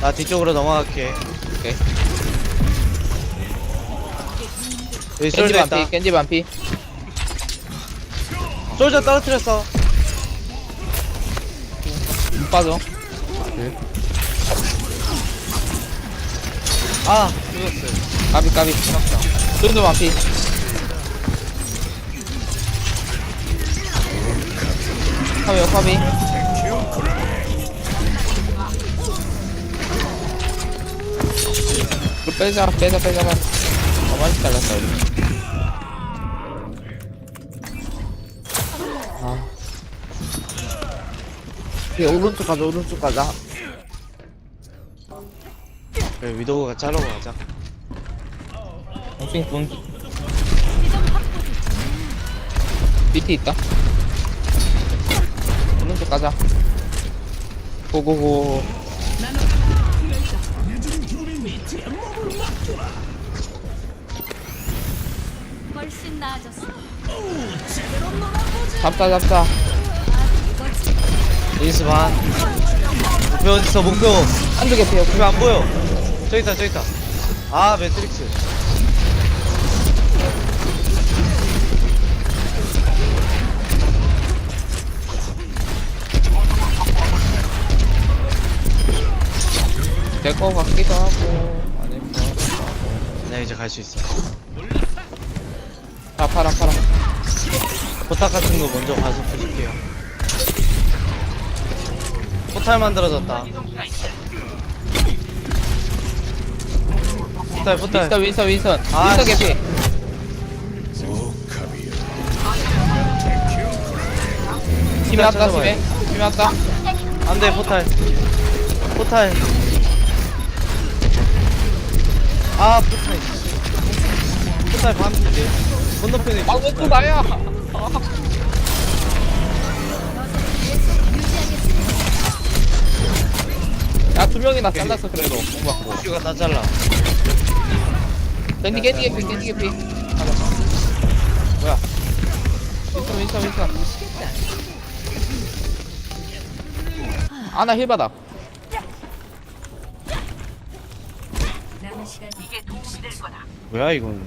나 뒤쪽으로 넘어갈게. 오케이. 여기 겐지 솔져 있다. 반피, 겐지 반피. 솔져 떨어뜨렸어. 못 빠져. 아, 죽었어. 까비, 까비. 쫀도 반피. 카비요, 카비. 빼자, 빼자, 빼자, 빼자. 가만히 잘랐다, 우리. 아. 예, 오른쪽 가자, 오른쪽 가자. 그래, 위도우가 자르고 가자. 뭉칭, 뭉 밑에 있다. 오른쪽 가자. 고고고. 훨씬 나아졌어. 잡자, 잡자. 인스 반. 목표 어딨어, 목표. 한두 개 피어. 목표 안 보여. 저기 있다, 저기 있다. 아, 매트릭스. 될거 같기도 하고. 나 네, 이제 갈 수 있어. 자, 파라, 파라. 포탑 같은 거 먼저 가서 부실게요. 포탈 만들어졌다. 포탈, 포탈. 윈선, 윈선, 윈선. 아, 씨. 개피. 팀에 왔다, 팀에. 팀에 왔다. 안 돼, 포탈. 포탈. 아, 포탈. 포탈 반피지. 건너편에. 아, 왜또 나야? 야, 두 명이나 잘랐어, 그래도. 공 받고. 큐가 다 잘라. 겐지, 겐지 개피, 겐지 개피. 뭐야? 윈선, 윈선, 윈선. 아나 힐 받아. 남은 시간 이게 도움이 될 거다. 뭐야, 이건.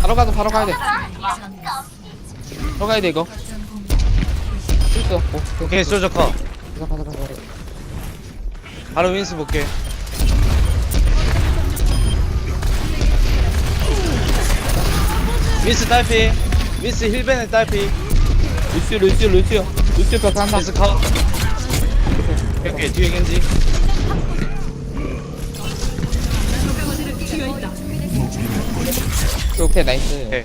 바로 가자, 바로 가야 돼. 바로 가야 돼, 이거. 있어. 오, 오케이. 가자, 가자, 가자. 바로 윈스 볼게. 윈스 딸피. 윈스 힐벤의 딸피. 루시오, 루시오, 루시오. 루시오 벽 한다. 윈스 컷. 오케이, 뒤에 겐지. 오케이, 나이스. 오케이.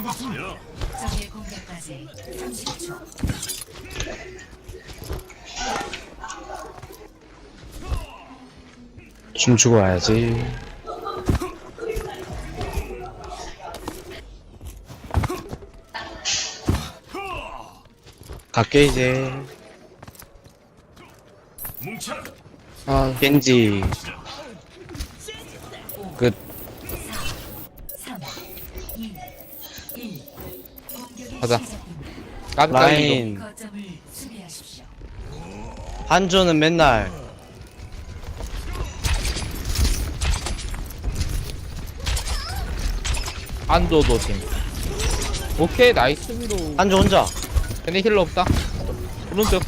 어, 반갑습니다. 적의 공격까지 30초. 춤추고 와야지. 갈게 이제. 뭉쳐라. 아, 겐지. 끝. 3, 2, 1. 가자. 까비. 라인. 한조는 맨날 안도 도 팀. 오케이, 나이스 위로. 한조 혼자. 근데 힐러 없다. 오른쪽.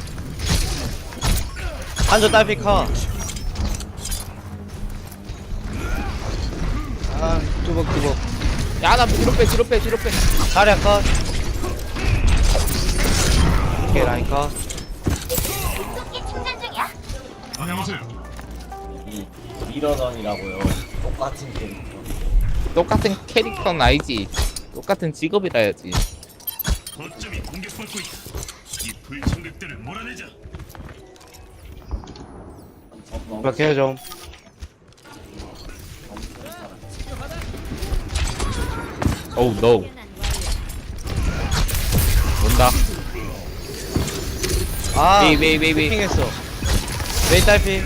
한조 딸피 커. 아, 뚜벅뚜벅. 야, 나 뒤로 빼, 뒤로 빼, 뒤로 빼. 자리야 컷. 오케이, 라인 컷. 안녕하세요. 이 미러던이라고요. 똑같은 캐릭터. 똑같은 캐릭터는 아니지. 똑같은 직업이라 해야지. 거점이 공격받고 있다. 이 불청객들을 몰아내자. 이렇게 해 좀. 오우, 노. 온다. 아. 핑했어. 메이 딸피.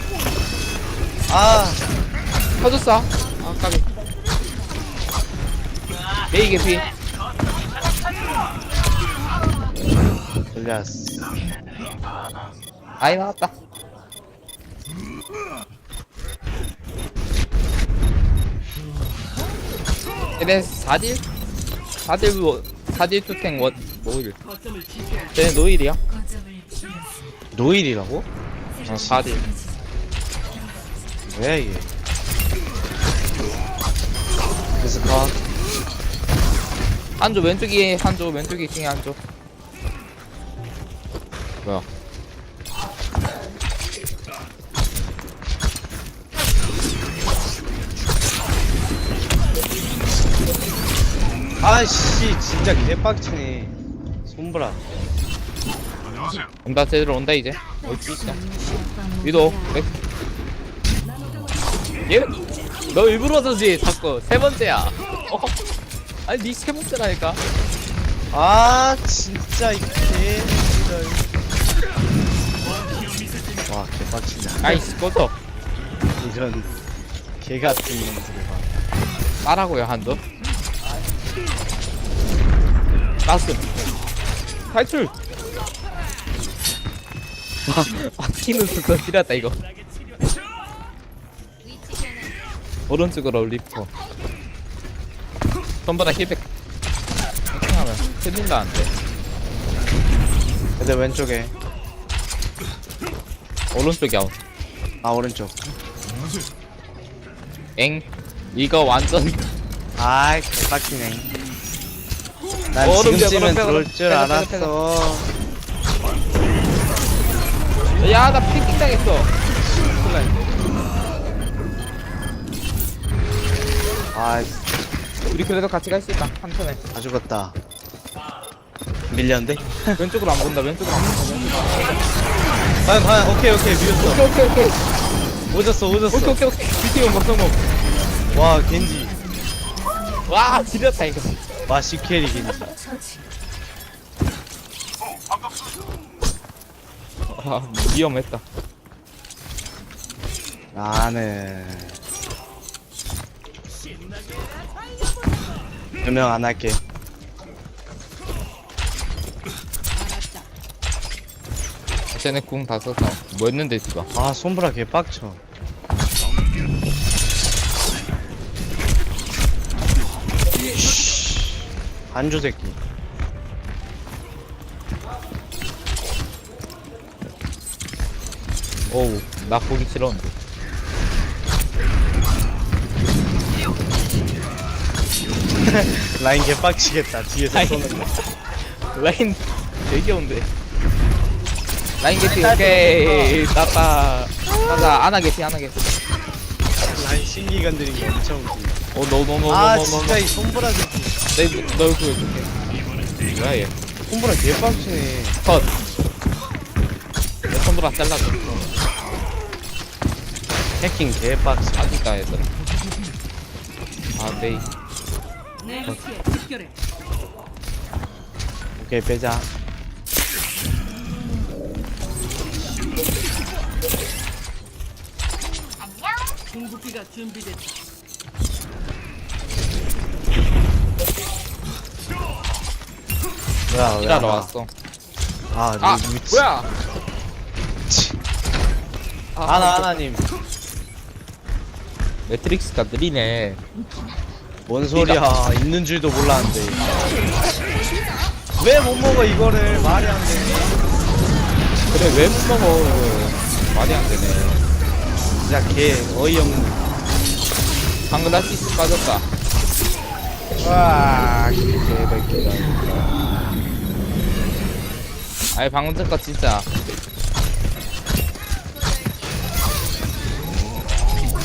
아, 터졌어. 아, 까비. 메이 개피. 돌렸어. 아이, 나왔다. 얘네 4딜? 4딜, 뭐, 4딜 투탱 원, 노일. 쟤네 노일이야? 노일이라고? 어, 4딜. 왜 이게? 그래서 컷. 한조 왼쪽이 한조 왼쪽이 층에 한조 뭐야 아씨, 진짜 개빡치네. 손보라. 안녕하세요. 온다 제대로 온다 이제 어디 있어 위도 백 얘? 너 일부러 저지 자꾸 세 번째야 어? 아니 니세 번째라니까 아, 진짜 이 개. 와, 개빡치다. 아이씨 꺼져 이런 개 같은 놈들과. 따라고요 한조 가스 탈출. 아 키는 스서 지렸다 이거. 오른쪽으로 리퍼. 전부 다 힐백. 해킹하면 큰일 나는데 근데 왼쪽에. 오른쪽이 아웃. 아, 오른쪽. 엥? 이거 완전 아이, 개빡치네. 난 어, 지금쯤은 들어올 빼고, 줄 알았어. 야나 패킹 당했어 큰일 났네 아, 우리 그래도 같이 갈 수 있다 한 턴에 다 죽었다. 밀렸는데? 왼쪽으로 안 본다 왼쪽으로 안 본다 왼쪽으로 과연, 과연, 오케이, 오케이, 밀었어. 오케이 오케이 오케이 오졌어, 오졌어. 오케이 오케이 오케이 BT용 먹성공 와, 겐지. 와 지렸다 이거 와, 시캐리 겐지. 아 위험했다 나는. 변명 안 할게. 쟤네 궁다 썼어 뭐 했는데 지금 아, 손브라 개 빡쳐. 안조 새끼. 어우 나 보기 싫었는데 라인 개빡치겠다. 뒤에서. 쏘는 거. 라인 되게 온데 라인 개피 오케이 따따 따따 안하 개피 안하 개피 라인 신기관들인 게 엄청 웃기. 어 노노노노노노 아, 진짜 이 손브라 새끼. 내널 구해줄게 뭐야 얘 손브라 개빡치네. 컷. 내 손으로 잘라줘. 해킹 개빡치. 아직다 얘들. 아, 네이. 오케이, 빼자. 뭐야, 왜 일하러 안 와? 왔어. 아, 아, 미, 미치. 뭐야? 아, 하나, 하나님. 매트릭스가 느리네. 뭔 소리야. 있는 줄도 몰랐는데. 왜 못 먹어, 이거를. 말이 안 돼. 그래, 왜 못 먹어, 이거. 말이 안 되네 진짜 개 어이없는 방금 나시스 빠졌다 와 개새끼다 아니 방금 전거 진짜.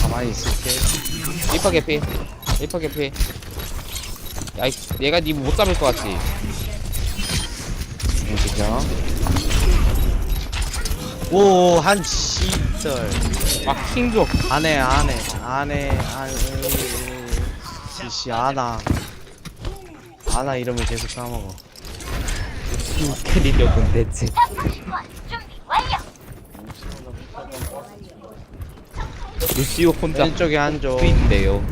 가만히 있을게. 리퍼 개피. 리퍼 개피. 야 이- 얘가 니 못 잡을 것 같지? 움직여 오한 시절. 막 킹조 안해 안해 안해 안해 지시 아나 아나 이름을 계속 까먹어 캐리력은 대체 루시오 혼자 왼쪽에 한조. 있는데요.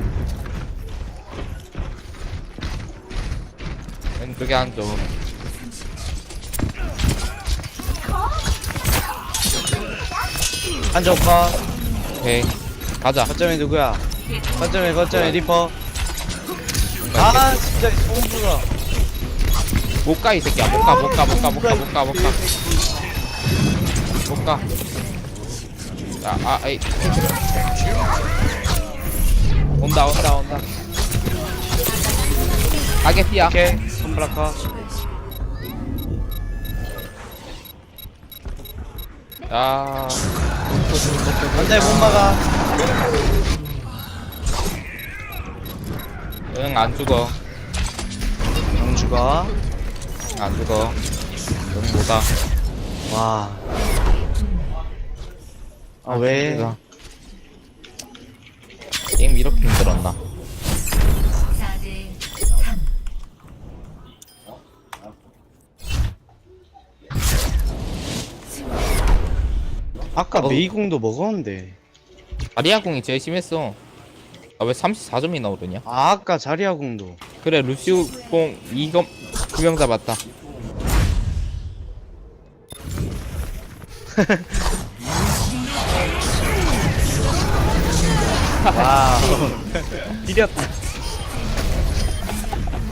왼쪽에 한조. 한조 컷. 오케이. 가자. 거점이 누구야? 거점에 거점에 리퍼. 아 진짜 소음부가 못 가 이 새끼야. 못 가 못 가 못 가 못 가 못 가 못 가. 못가. 자아 아이. 온다 온다 온다. 가게 피야. 오케이. 손브라 컷 야. 안돼 못 막아. 응안 죽어 안 죽어 응 뭐다 와. 아, 왜? 죽어. 게임 이렇게 힘들었나 4대 3. 아까 어. 메이공도 먹었는데. 아리아공이 제일 심했어 아 왜 34점이 나오더냐 아, 아까 자리아 공도. 그래 루시우 공 2검 2명 잡았다 와우. 지렸다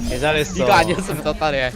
개 잘했어. 이거 아니었으면 떴다래